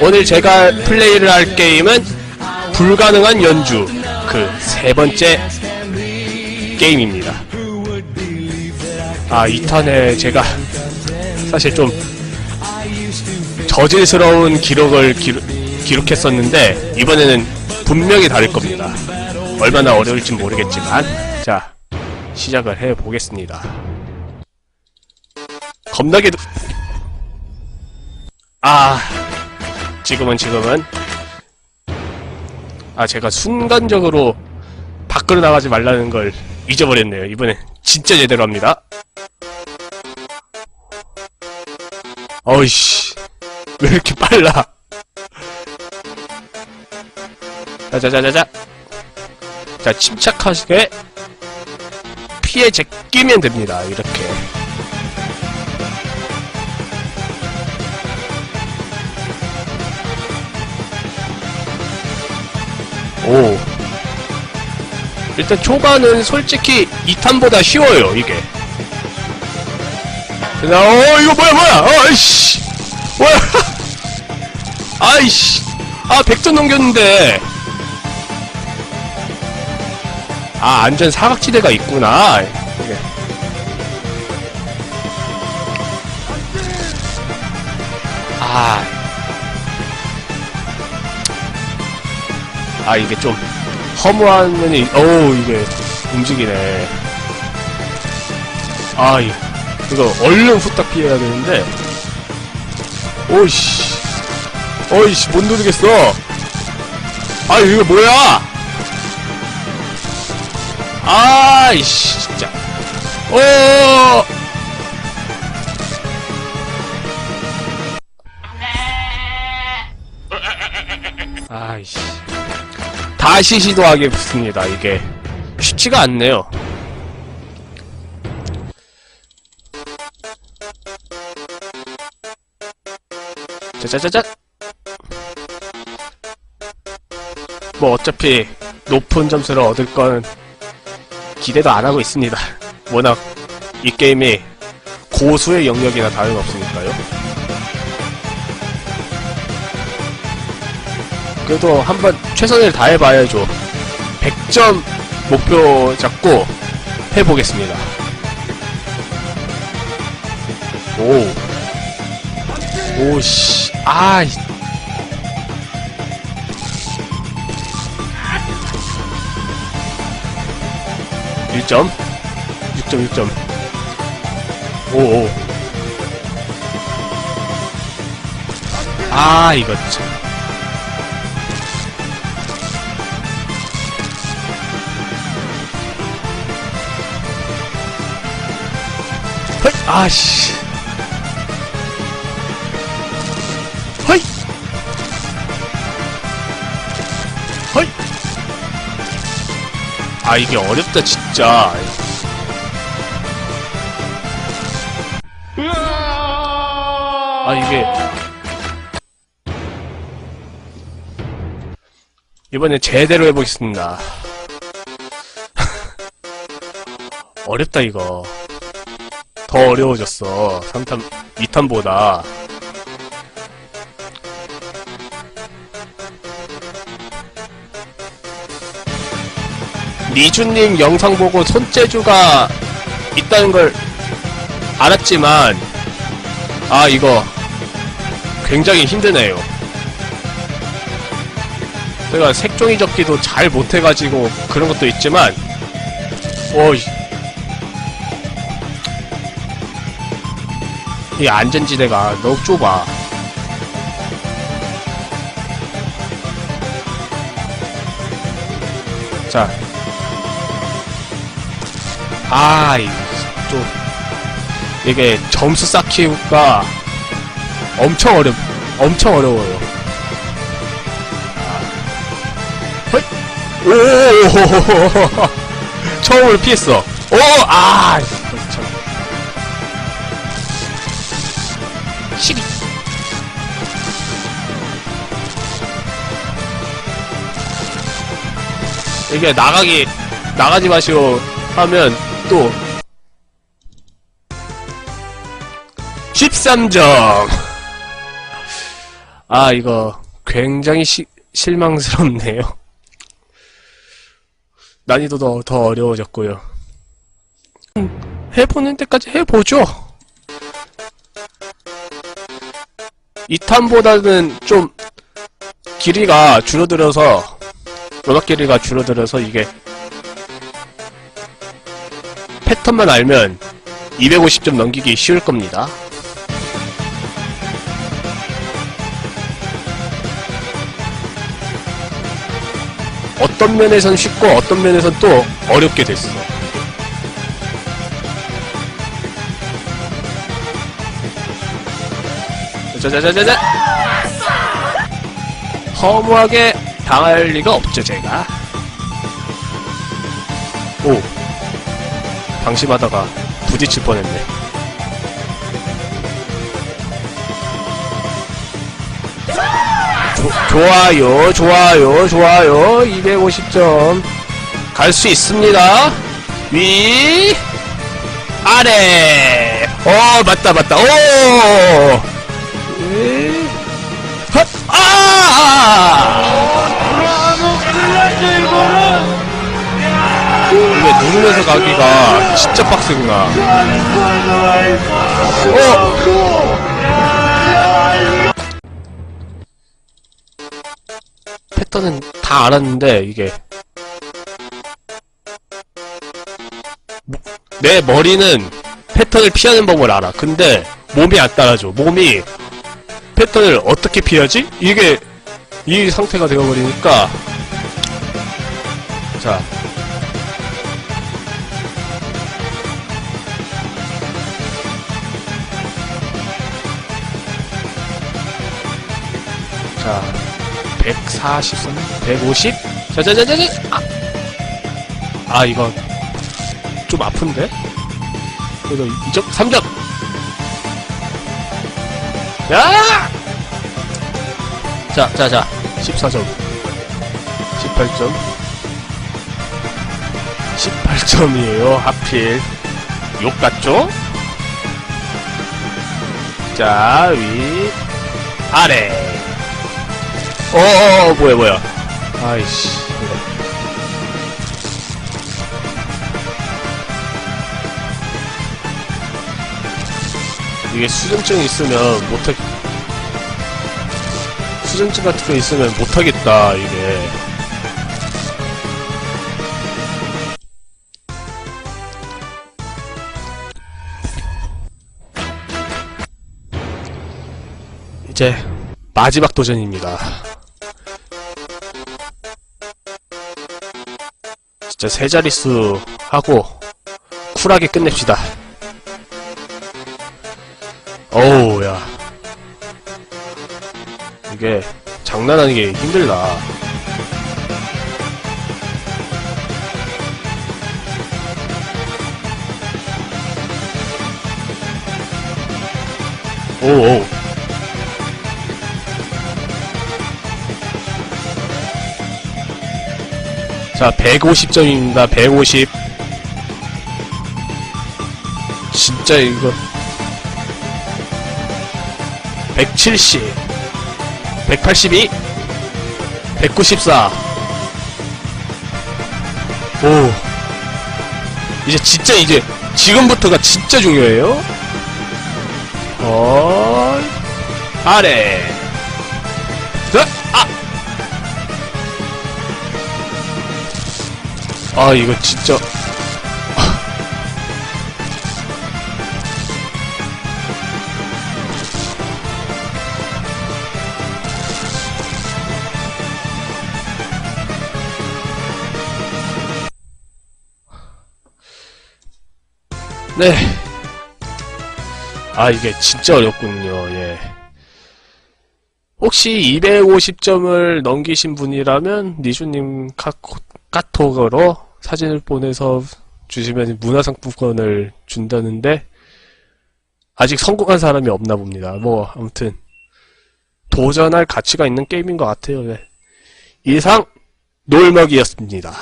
오늘 제가 플레이를 할 게임은 불가능한 연주 그 세 번째 게임입니다. 아, 2탄에 제가 사실 좀 저질스러운 기록을 기록, 기록했었는데 이번에는 분명히 다를 겁니다. 얼마나 어려울진 모르겠지만 자 시작을 해 보겠습니다. 겁나게도 아 지금은 지금은 아 제가 순간적으로 밖으로 나가지 말라는 걸 잊어버렸네요. 이번엔 진짜 제대로 합니다. 어이씨 왜 이렇게 빨라? 자자자자자 자 침착하게 피해 제끼면 됩니다. 이렇게 일단 초반은 솔직히 2탄보다 쉬워요 이게. 자, 어 이거 뭐야 뭐야? 어 아이씨. 뭐야. 아이씨. 아 100점 넘겼는데. 아 안전 사각지대가 있구나. 아. 아 이게 좀 허무한 면이 어우 이게 움직이네. 아 이- 이거 얼른 후딱 피해야 되는데. 오이씨. 어이씨 못 누르겠어. 아 이거 뭐야? 아이씨 진짜. 어 아이씨 다시 시도하겠습니다 이게 쉽지가 않네요 짜자자자 뭐 어차피 높은 점수를 얻을 건 기대도 안 하고 있습니다. 워낙 이 게임이 고수의 영역이나 다름없으니까요. 그래도 한번 최선을 다해봐야죠. 100점 목표 잡고 해보겠습니다. 오. 오씨. 아, 이- 일점 6점, 6점. 오, 오. 아, 이거 참. 헐, 아씨. 헐! 헐! 아, 이게 어렵다, 진짜. 아, 이게. 이번에 제대로 해보겠습니다. 어렵다, 이거. 더 어려워졌어. 3탄, 2탄보다. 리주님 영상 보고 손재주가 있다는 걸 알았지만, 아, 이거 굉장히 힘드네요. 제가 색종이 접기도 잘 못해가지고 그런 것도 있지만, 어 이. 이 안전지대가 너무 좁아. 자. 아, 이, 또, 이게 점수 쌓기가 엄청 어렵, 엄청 어려워요. 오! 처음으로 피했어. 오! 아! 12. 이게 나가기, 나가지 마시오 하면 또 13점. 아, 이거 굉장히 시, 실망스럽네요. 난이도도 더 어려워졌고요. 음, 해보는 데까지 해보죠. 2탄보다는 좀 길이가 줄어들어서 로덕 길이가 줄어들어서 이게 패턴만 알면 250점 넘기기 쉬울 겁니다. 어떤 면에선 쉽고 어떤 면에선 또 어렵게 됐어. 자자자자자. 허무하게 당할 리가 없죠, 제가. 오. 방심하다가 부딪힐 뻔했네. 조, 좋아요, 좋아요, 좋아요. 250점. 갈 수 있습니다. 위, 아래. 어, 맞다, 맞다. 오! 이게 누르면서 가기가 진짜 빡세구나. 어! 패턴은 다 알았는데 이게 뭐- 내 머리는 패턴을 피하는 법을 알아. 근데 몸이 안 따라줘. 몸이 패턴을 어떻게 피하지? 이게 이 상태가 되어버리니까 자 자, 143, 150? 자자자자자! 아! 아, 이거, 좀 아픈데? 그래도 2점? 3점! 야! 자, 자, 자. 14점. 18점. 18점이에요, 하필. 욕 같죠? 자, 위, 아래. 어어어 뭐야 뭐야 아이씨 이게 수전증 있으면 못하 수전증 같은 거 있으면 못하겠다 이게 이제 마지막 도전입니다. 진짜 세 자릿수 하고 쿨하게 끝냅시다. 어우 야 이게 장난하는 게 힘들다. 오오 자, 150점입니다. 150. 진짜 이거 170 182 194 오. 이제 진짜 이제 지금부터가 진짜 중요해요. 어. 아래. 자, 아. 아 이거 진짜 네. 아 이게 진짜 어렵군요. 예. 혹시 250점을 넘기신 분이라면 니주님 카코, 카톡으로 사진을 보내서 주시면 문화상품권을 준다는데 아직 성공한 사람이 없나 봅니다. 뭐 아무튼 도전할 가치가 있는 게임인 것 같아요. 네. 이상 놀먹이었습니다.